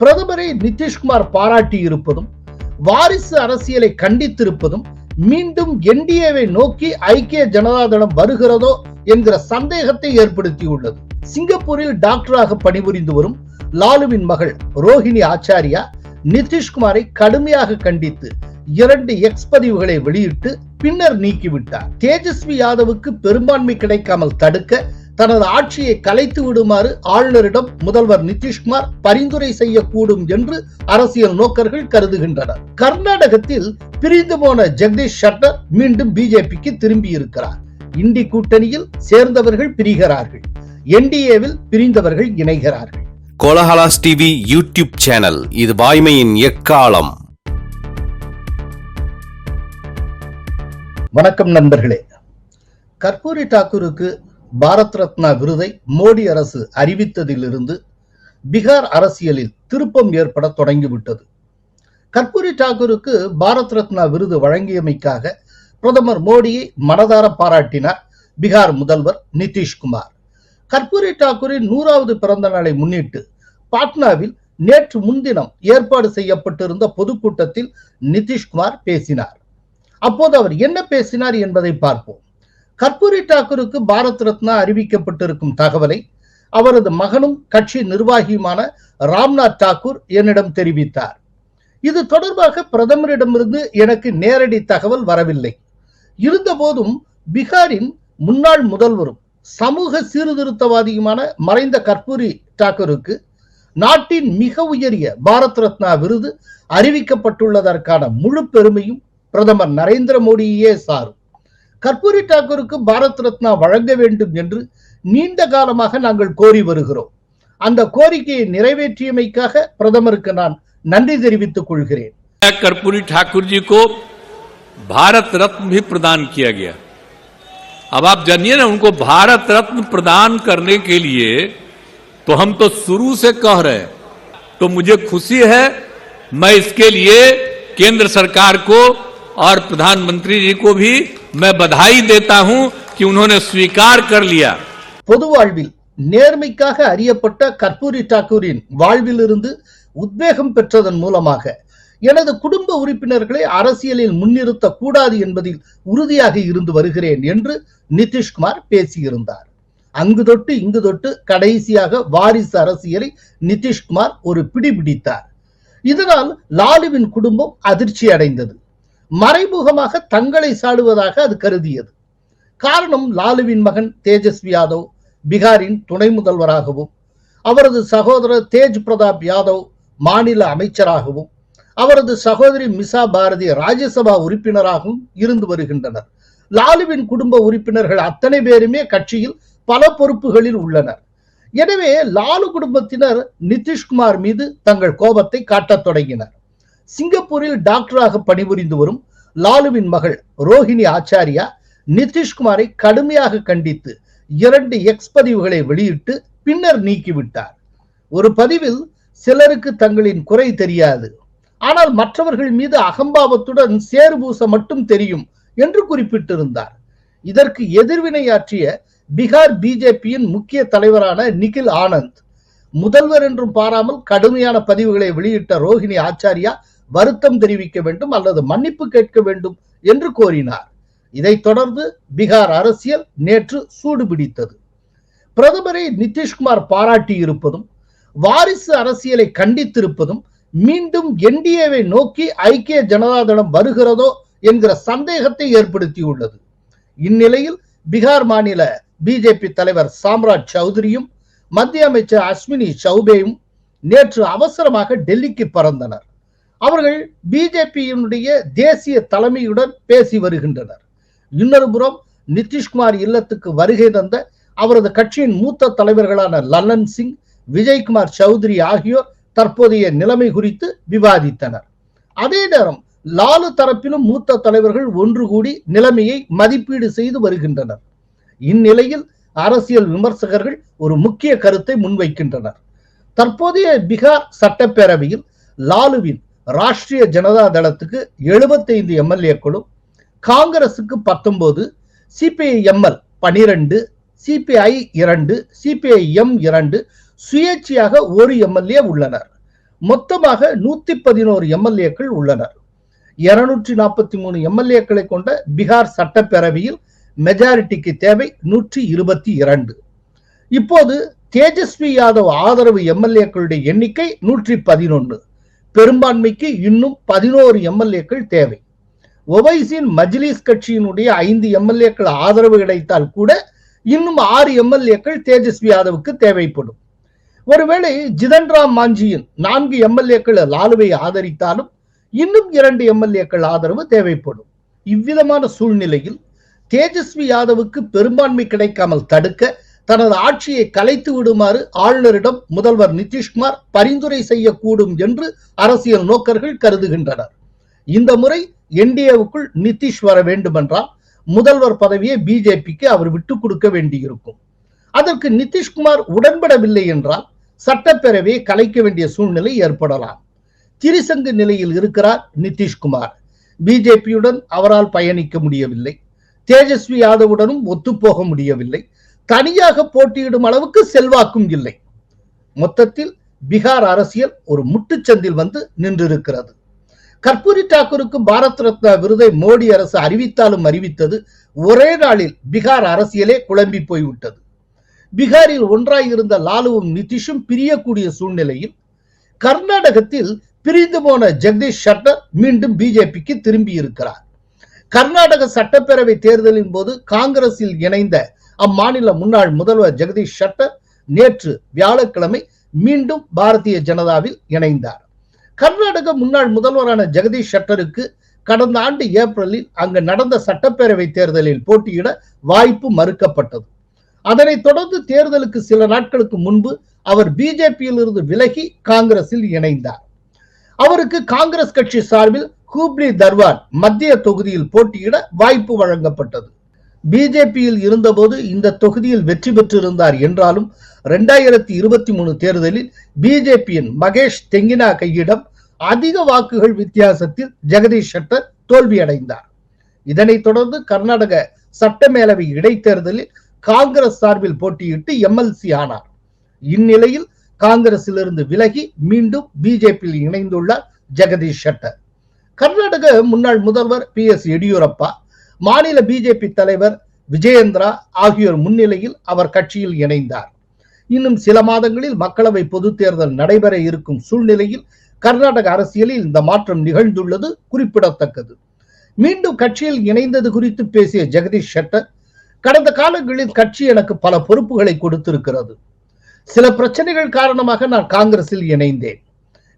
பிரதமரை நிதிஷ்குமார் பாராட்டி இருப்பதும் வாரிசு அரசியலை கண்டித்திருப்பதும் மீண்டும் என்டிஏவை நோக்கி ஐக்கிய ஜனதாதளம் வருகிறதோ என்கிற சந்தேகத்தை ஏற்படுத்தியுள்ளது. சிங்கப்பூரில் டாக்டராக பணிபுரிந்து வரும் லாலுவின் மகள் ரோஹிணி ஆச்சாரியா நிதிஷ்குமாரை கடுமையாக கண்டித்து இரண்டு எக்ஸ் பதிவுகளை வெளியிட்டு பின்னர் நீக்கிவிட்டார். தேஜஸ்வி யாதவுக்கு பெரும்பான்மை கிடைக்காமல் தடுக்க தனது ஆட்சியை கலைத்து விடுமாறு ஆளுநரிடம் முதல்வர் நிதிஷ்குமார் பரிந்துரை செய்யக்கூடும் என்று அரசியல் நோக்கர்கள் கருதுகின்றனர். கர்நாடகத்தில் பிரிந்து போன ஜெகதீஷ் ஷட்டர் மீண்டும் பிஜேபிக்கு திரும்பி இருக்கிறார் இண்டி கூட்டணியில் சேர்ந்தவர்கள் பிரிகிறார்கள். என்டிஏவில் பிரிந்தவர்கள் இணைகிறார்கள். கோலஹலாஸ் டிவி யூடியூப் சேனல் இது வாய்மையின் எக்காலம். வணக்கம் நண்பர்களே. கற்பூரி டாக்கூருக்கு பாரத் ரத்னா விருதை மோடி அரசு அறிவித்ததிலிருந்து பீகார் அரசியலில் திருப்பம் ஏற்பட தொடங்கிவிட்டது. கற்பூரி டாகூருக்கு பாரத் ரத்னா விருது வழங்கியமைக்காக பிரதமர் மோடியை மனதார பாராட்டினார் பீகார் முதல்வர் நிதிஷ்குமார் கற்பூரி டாகூரின் நூறாவது பிறந்த நாளை முன்னிட்டு பாட்னாவில் நேற்று முன்தினம் ஏற்பாடு செய்யப்பட்டிருந்த பொதுக்கூட்டத்தில் நிதிஷ்குமார் பேசினார். அப்போது அவர் என்ன பேசினார் என்பதை பார்ப்போம். கற்பூரி டாக்கூருக்கு பாரத் ரத்னா அறிவிக்கப்பட்டிருக்கும் தகவலை அவரது மகனும் கட்சி நிர்வாகியுமான ராம்நாத் தாக்கூர் என்னிடம் தெரிவித்தார். இது தொடர்பாக பிரதமரிடமிருந்து எனக்கு நேரடி தகவல் வரவில்லை. இருந்தபோதும் பீகாரின் முன்னாள் முதல்வரும் சமூக சீர்திருத்தவாதியுமான மறைந்த கற்பூரி டாக்கூருக்கு நாட்டின் மிக உயரிய பாரத் ரத்னா விருது அறிவிக்கப்பட்டுள்ளதற்கான முழு பெருமையும் பிரதமர் நரேந்திர மோடியே சாரும். கற்பூரி டாக்கூருக்கு பாரத் ரத்னா வழங்க வேண்டும் என்று நீண்ட காலமாக நாங்கள் கோரி வருகிறோம் அந்த கோரிக்கையை நிறைவேற்றியமைக்காக பிரதமருக்கு நான் நன்றி தெரிவித்துக் கொள்கிறேன் कर्पूरी ठाकुर जी को भारत रत्न भी प्रदान किया गया अब आप जानिए ना उनको भारत रत्न प्रदान करने के लिए तो हम तो शुरू से कह रहे हैं तो मुझे खुशी है मैं इसके लिए केंद्र सरकार को और प्रधानमंत्री जी को भी मैं बधाई देता हूं कि उन्होंने स्वीकार कर लिया பொது வாழ்வில் நேர்மைக்காக அறியப்பட்ட கற்பூரி டாக்கூரின் வாழ்விலிருந்து உத்வேகம் பெற்றதன் மூலமாக எனது குடும்ப உறுப்பினர்களை அரசியலில் முன்னிறுத்த கூடாது என்பதில் உறுதியாக இருந்து வருகிறேன் என்று நிதிஷ்குமார் பேசியிருந்தார் அங்கு தொட்டு இங்கு தொட்டு கடைசியாக வாரிசு அரசியலை நிதிஷ்குமார் ஒரு பிடி பிடித்தார் இதனால் லாலுவின் குடும்பம் அதிர்ச்சி அடைந்தது மறைமுகமாக தங்களை சாடுவதாக அது கருதியது. காரணம் லாலுவின் மகன் தேஜஸ்வி யாதவ் பீகாரின் துணை முதல்வராகவும் அவரது சகோதரர் தேஜ் பிரதாப் யாதவ் மாநில அமைச்சராகவும் அவரது சகோதரி மிசா பாரதி ராஜ்யசபா உறுப்பினராகவும் இருந்து வருகின்றனர். லாலுவின் குடும்ப உறுப்பினர்கள் அத்தனை பேருமே கட்சியில் பல பொறுப்புகளில் உள்ளனர். எனவே லாலு குடும்பத்தினர் நிதிஷ்குமார் மீது தங்கள் கோபத்தை காட்டத் தொடங்கினர். சிங்கப்பூரில் டாக்டராக பணிபுரிந்து வரும் லாலுவின் மகள் ரோஹிணி ஆச்சாரியா நிதிஷ்குமாரை கடுமையாக கண்டித்து இரண்டு எக்ஸ் பதிவுகளை வெளியிட்டு பின்னர் நீக்கிவிட்டார். ஒரு பதிவில் சிலருக்கு தங்களின் குறை தெரியாது. ஆனால் மற்றவர்கள் மீது அகம்பாவத்துடன் சேறுபூச மட்டும் தெரியும் என்று குறிப்பிட்டிருந்தார். இதற்கு எதிர்வினையாற்றிய பீகார் பிஜேபியின் முக்கிய தலைவரான நிகில் ஆனந்த் முதல்வர் என்றும் பாராமல் கடுமையான பதிவுகளை வெளியிட்ட ரோஹிணி ஆச்சாரியா வருத்தம் தெரிவிக்க வேண்டும் அல்லது மன்னிப்பு கேட்க வேண்டும் என்று கோரினார். இதைத் தொடர்ந்து பீகார் அரசியல் நேற்று சூடு பிடித்தது பிரதமரை நிதிஷ்குமார் பாராட்டி இருப்பதும் வாரிசு அரசியலை கண்டித்திருப்பதும் மீண்டும் என்டிஏவை நோக்கி ஐக்கிய ஜனதாதளம் வருகிறதோ என்கிற சந்தேகத்தை ஏற்படுத்தியுள்ளது. இந்நிலையில் பீகார் மாநில பிஜேபி தலைவர் சாம்ராஜ் சௌத்ரியும் மத்திய அமைச்சர் அஸ்வினி சௌபேயும் நேற்று அவசரமாக டெல்லிக்கு பறந்தனர். அவர்கள் பிஜேபியினுடைய தேசிய தலைமையுடன் பேசி வருகின்றனர். இன்னொரு புறம் நிதிஷ்குமார் இல்லத்துக்கு வருகை தந்த அவரது கட்சியின் மூத்த தலைவர்களான லல்லன் சிங் விஜய்குமார் சௌத்ரி ஆகியோர் தற்போதைய நிலைமை குறித்து விவாதித்தனர். அதே நேரம் லாலு தரப்பிலும் மூத்த தலைவர்கள் ஒன்று கூடி நிலைமையை மதிப்பீடு செய்து வருகின்றனர். இந்நிலையில் அரசியல் விமர்சகர்கள் ஒரு முக்கிய கருத்தை முன்வைக்கின்றனர். தற்போதைய பீகார் சட்டப்பேரவையில் லாலுவின் ராஷ்டிரிய ஜனதா தளத்துக்கு எழுபத்தைந்து எம்எல்ஏக்களும் காங்கிரசுக்கு பத்தொன்பது சிபிஐ எம்எல் பனிரெண்டு சிபிஐ இரண்டு சிபிஐ எம் இரண்டு சுயேட்சையாக ஒரு எம்எல்ஏ உள்ளனர். மொத்தமாக நூத்தி பதினோரு எம்எல்ஏக்கள் உள்ளனர். இருநூற்றி நாற்பத்தி மூணு எம்எல்ஏக்களை கொண்ட பீகார் சட்டப்பேரவையில் மெஜாரிட்டிக்கு தேவை நூற்றி இருபத்தி இரண்டு. இப்போது தேஜஸ்வி யாதவ் ஆதரவு எம்எல்ஏக்களுடைய எண்ணிக்கை நூற்றி பதினொன்று. பெரும்பான்மைக்கு இன்னும் பதினோரு எம்எல்ஏக்கள் தேவை. ஒவைசின் மஜ்லிஸ் கட்சியினுடைய ஐந்து எம்எல்ஏக்கள் ஆதரவு கிடைத்தால் கூட இன்னும் ஆறு எம்எல்ஏக்கள் தேஜஸ்வி யாதவுக்கு தேவைப்படும். ஒருவேளை ஜிதன் ராம் மாஞ்சியின் நான்கு எம்எல்ஏக்கள் லாலுவை ஆதரித்தாலும் இன்னும் இரண்டு எம்எல்ஏக்கள் ஆதரவு தேவைப்படும். இவ்விதமான சூழ்நிலையில் தேஜஸ்வி யாதவுக்கு பெரும்பான்மை கிடைக்காமல் தடுக்க தனது ஆட்சியை கலைத்து விடுமாறு ஆளுநரிடம் முதல்வர் நிதிஷ்குமார் பரிந்துரை செய்யக்கூடும் என்று அரசியல் நோக்கர்கள் கருதுகின்றனர். இந்த முறை என்டிஏவுக்குள் நிதிஷ் வர வேண்டுமென்றால் முதல்வர் பதவியை பிஜேபிக்கு அவர் விட்டுக் கொடுக்க வேண்டியிருக்கும். அதற்கு நிதிஷ்குமார் உடன்படவில்லை என்றால் சட்டப்பேரவையை கலைக்க வேண்டிய சூழ்நிலை ஏற்படலாம். திரிசங்கு நிலையில் இருக்கிறார் நிதிஷ்குமார். பிஜேபியுடன் அவரால் பயணிக்க முடியவில்லை. தேஜஸ்வி யாதவுடனும் ஒத்துப்போக முடியவில்லை. தனியாக போட்டியிடும் அளவுக்கு செல்வாக்கும் இல்லை. மொத்தத்தில் பீகார் அரசியல் ஒரு முட்டுச்சந்தில் வந்து நின்றிருக்கிறது. கற்பூரி தாக்கூருக்கு பாரத் ரத்னா விருதை மோடி அரசு அறிவித்தாலும் அறிவித்தது ஒரே நாளில் பீகார் அரசியலே குழம்பி போய்விட்டது. பீகாரில் ஒன்றாய் இருந்த லாலுவும் நிதிஷும் பிரியக்கூடிய சூழ்நிலையில் கர்நாடகத்தில் பிரிந்து போன ஜெகதீஷ் ஷட்டர் மீண்டும் பிஜேபிக்கு திரும்பி இருக்கிறார் கர்நாடக சட்டப்பேரவை தேர்தலின் போது காங்கிரஸில் இணைந்த அம்மாநில முன்னாள் முதல்வர் ஜெகதீஷ் ஷட்டர் நேற்று வியாழக்கிழமை மீண்டும் பாரதிய ஜனதாவில் இணைந்தார். கர்நாடக முன்னாள் முதல்வரான ஜெகதீஷ் ஷட்டருக்கு கடந்த ஆண்டு ஏப்ரலில் அங்கு நடந்த சட்டப்பேரவை தேர்தலில் போட்டியிட வாய்ப்பு மறுக்கப்பட்டது. அதனைத் தொடர்ந்து தேர்தலுக்கு சில நாட்களுக்கு முன்பு அவர் பிஜேபியில் இருந்து விலகி காங்கிரஸில் இணைந்தார். அவருக்கு காங்கிரஸ் கட்சி சார்பில் ஹூப்ளி தர்வார் மத்திய தொகுதியில் போட்டியிட வாய்ப்பு வழங்கப்பட்டது. பிஜேபியில் இருந்தபோது இந்த தொகுதியில் வெற்றி பெற்றிருந்தார் என்றாலும் இரண்டாயிரத்தி இருபத்தி மூணு தேர்தலில் பிஜேபியின் மகேஷ் தெங்கினா கையிடம் அதிக வாக்குகள் வித்தியாசத்தில் ஜெகதீஷ் ஷெட்டர் தோல்வியடைந்தார். இதனைத் தொடர்ந்து கர்நாடக சட்டமேலவை இடைத்தேர்தலில் காங்கிரஸ் சார்பில் போட்டியிட்டு எம்எல்சி ஆனார். இந்நிலையில் காங்கிரசிலிருந்து விலகி மீண்டும் பிஜேபியில் இணைந்துள்ளார் ஜெகதீஷ் ஷெட்டர். கர்நாடக முன்னாள் முதல்வர் பி எஸ் எடியூரப்பா மாநில பிஜேபி தலைவர் விஜயேந்திரா ஆகியோர் முன்னிலையில் அவர் கட்சியில் இணைந்தார். இன்னும் சில மாதங்களில் மக்களவை பொதுத் தேர்தல் நடைபெற இருக்கும் சூழ்நிலையில் கர்நாடக அரசியலில் இந்த மாற்றம் நிகழ்ந்துள்ளது குறிப்பிடத்தக்கது. மீண்டும் கட்சியில் இணைந்தது குறித்து பேசிய ஜெகதீஷ் ஷெட்டர் கடந்த காலங்களில் கட்சி எனக்கு பல பொறுப்புகளை கொடுத்திருக்கிறது. சில பிரச்சனைகள் காரணமாக நான் காங்கிரஸில் இணைந்தேன்.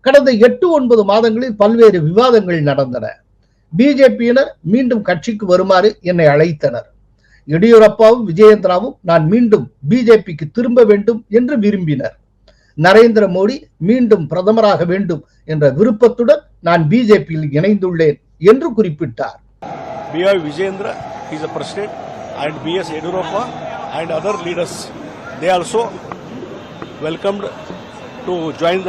கடந்த எட்டு ஒன்பது மாதங்களில் பல்வேறு விவாதங்கள் நடந்தன. பிஜேபியினர் மீண்டும் கட்சிக்கு வருமாறு என்னை அழைத்தனர் எடியூரப்பாவும் விஜயேந்திராவும் நான் மீண்டும் பிஜேபிக்கு திரும்ப வேண்டும் என்று விரும்பினர் நரேந்திர மோடி மீண்டும் பிரதமராக வேண்டும் என்ற விருப்பத்துடன் நான் பிஜேபியில் இணைந்துள்ளேன் என்று குறிப்பிட்டார் B.I. Vijayendra, he is a president, and B.S. Yedurappa and other leaders, they also welcomed to join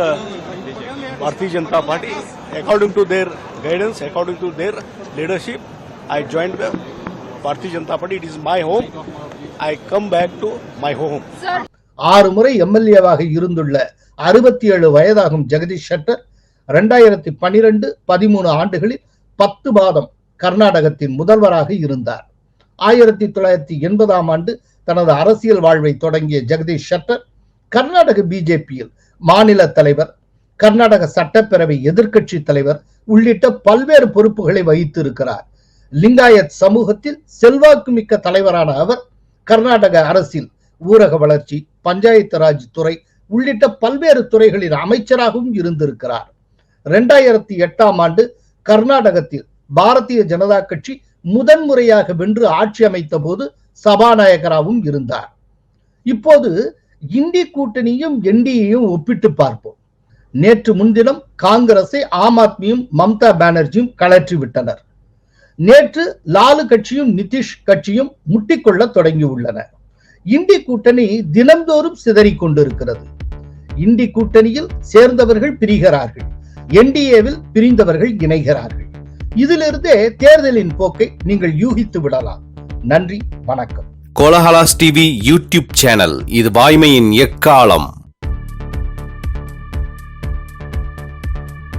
guidance, according to their leadership, I joined the Bharatiya Janata Party. It is my home. I come back to my home. ஆறு முறை எம்எல்ஏவாக இருந்துள்ள அறுபத்தி ஏழு வயதாகும் Jagadish shutter ரெண்டாயிரத்தி பனிரெண்டு பதிமூணு ஆண்டுகளில் பத்து மாதம் கர்நாடகத்தின் முதல்வராக இருந்தார் ஆயிரத்தி தொள்ளாயிரத்தி எண்பதாம் ஆண்டு தனது அரசியல் வாழ்வை தொடங்கிய ஜெகதீஷ் ஷட்டர் கர்நாடக பிஜேபியில் மாநில தலைவர் கர்நாடக சட்டப்பேரவை எதிர்க்கட்சி தலைவர் உள்ளிட்ட பல்வேறு பொறுப்புகளை வகித்திருக்கிறார். லிங்காயத் சமூகத்தில் செல்வாக்குமிக்க தலைவரான அவர் கர்நாடக அரசில் ஊரக வளர்ச்சி பஞ்சாயத்து ராஜ் துறை உள்ளிட்ட பல்வேறு துறைகளின் அமைச்சராகவும் இருந்திருக்கிறார். இரண்டாயிரத்தி எட்டாம் ஆண்டு கர்நாடகத்தில் பாரதிய ஜனதா கட்சி முதன்முறையாக வென்று ஆட்சி அமைத்த போது சபாநாயகராகவும் இருந்தார். இப்போது இந்தி கூட்டணியும் என்டியையும் ஒப்பிட்டு பார்ப்போம். நேற்று முன்தினம் காங்கிரஸை ஆம் ஆத்மியும் மம்தா பானர்ஜியும் கலற்றி விட்டனர். நேற்று லாலு கட்சியும் நிதிஷ் கட்சியும் முட்டிக்கொள்ள தொடங்கியுள்ளன. இந்தி கூட்டணி தினந்தோறும் சிதறிக் கொண்டிருக்கிறது இந்தி கூட்டணியில் சேர்ந்தவர்கள் பிரிகிறார்கள். என்டிஏவில் பிரிந்தவர்கள் இணைகிறார்கள். இதிலிருந்தே தேர்தலின் போக்கை நீங்கள் யூகித்து விடலாம். நன்றி வணக்கம். கோலஹலாஸ் டிவி யூடியூப் சேனல் இது வாய்மையின் எக்காலம்.